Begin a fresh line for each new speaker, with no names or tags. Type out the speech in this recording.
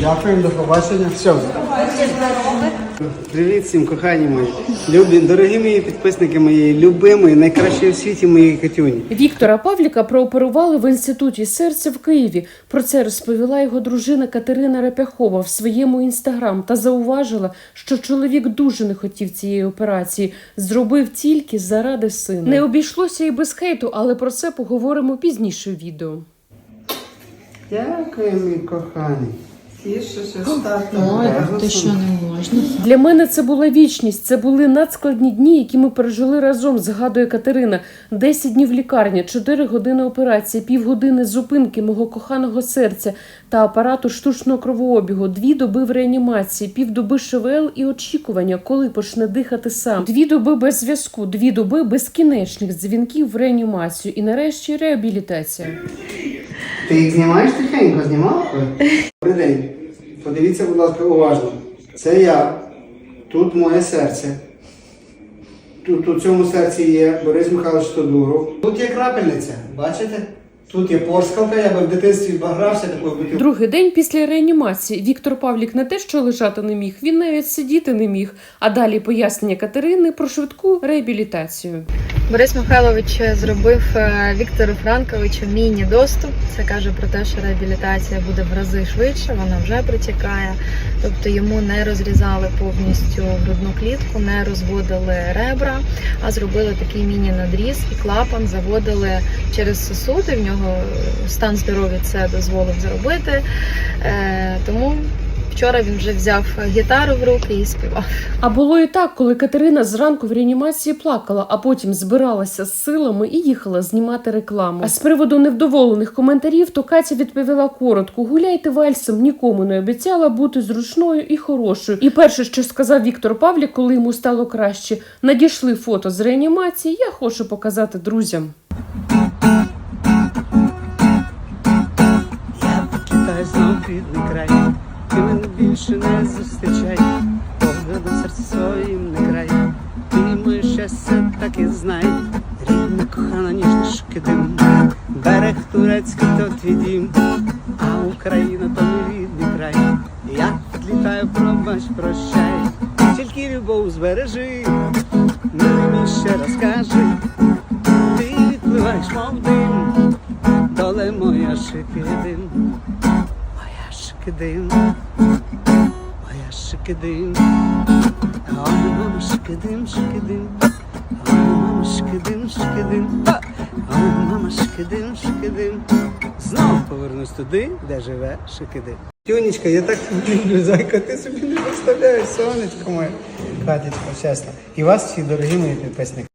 Дякуємо, до побачення. Все. Привіт всім, кохані мої. Любі, дорогі мої підписники мої, любимі, найкращі в світі мої Катюні.
Віктора Павліка прооперували в інституті серця в Києві. Про це розповіла його дружина Катерина Репяхова в своєму інстаграм та зауважила, що чоловік дуже не хотів цієї операції, зробив тільки заради сина. Не обійшлося і без хейту, але про це поговоримо пізніше в відео.
Дякую, мій коханий.
Ой, ти що не можна?
Для мене це була вічність. Це були надскладні дні, які ми пережили разом. Згадує Катерина. 10 днів лікарні, 4 години операції, півгодини зупинки мого коханого серця та апарату штучного кровообігу, дві доби в реанімації, півдоби ШВЛ і очікування, коли почне дихати сам. Дві доби без зв'язку, дві доби безкінечних дзвінків в реанімацію і нарешті реабілітація.
Ти їх знімаєш тихенько, знімала? Добрий день. Подивіться, будь ласка, уважно. Це я. Тут моє серце. Тут у цьому серці є Борис Михайлович Тодуров. Тут є крапельниця, бачите? Тут є порскалка, я би в дитинстві грався такою бутилкою.
Другий день після реанімації Віктор Павлік не те, що лежати не міг, він навіть сидіти не міг. А далі пояснення Катерини про швидку реабілітацію.
Борис Михайлович зробив е, Віктору Франковичу міні-доступ. Це каже про те, що реабілітація буде в рази швидше, вона вже протікає. Тобто йому не розрізали повністю грудну клітку, не розводили ребра, а зробили такий міні-надріз і клапан заводили через сосуди. В нього стан здоров'я це дозволив зробити. Е, Тому вчора він вже взяв гітару в руки і співав.
А було і так, коли Катерина зранку в реанімації плакала, а потім збиралася з силами і їхала знімати рекламу. А з приводу невдоволених коментарів, то Катя відповіла коротко: гуляйте вальсом, нікому не обіцяла бути зручною і хорошою. І перше, що сказав Віктор Павлік, коли йому стало краще, надійшли фото з реанімації. Я хочу показати друзям.
Я в край, ти мене більше не зустрічай, поглядом серце своїм не край, ти моє щастя так і знай, рідна кохана ніжна шкидим, берег турецький то твій дім, а Україна то мій рідний край. Я підлітаю, пробач, прощай, тільки любов збережи, мені ще розкажи, ти Мама шикидим, шикидим, ой, мама шикидим, шикидим, Ха! ой, мама шикидим, шикидим. Знову повернусь туди, де живе шикидим. Тюнечка, я так люблю, зайка, ти собі не представляєш, сонечко моє. Катечко, чесно. І вас всі, дорогі мої підписники.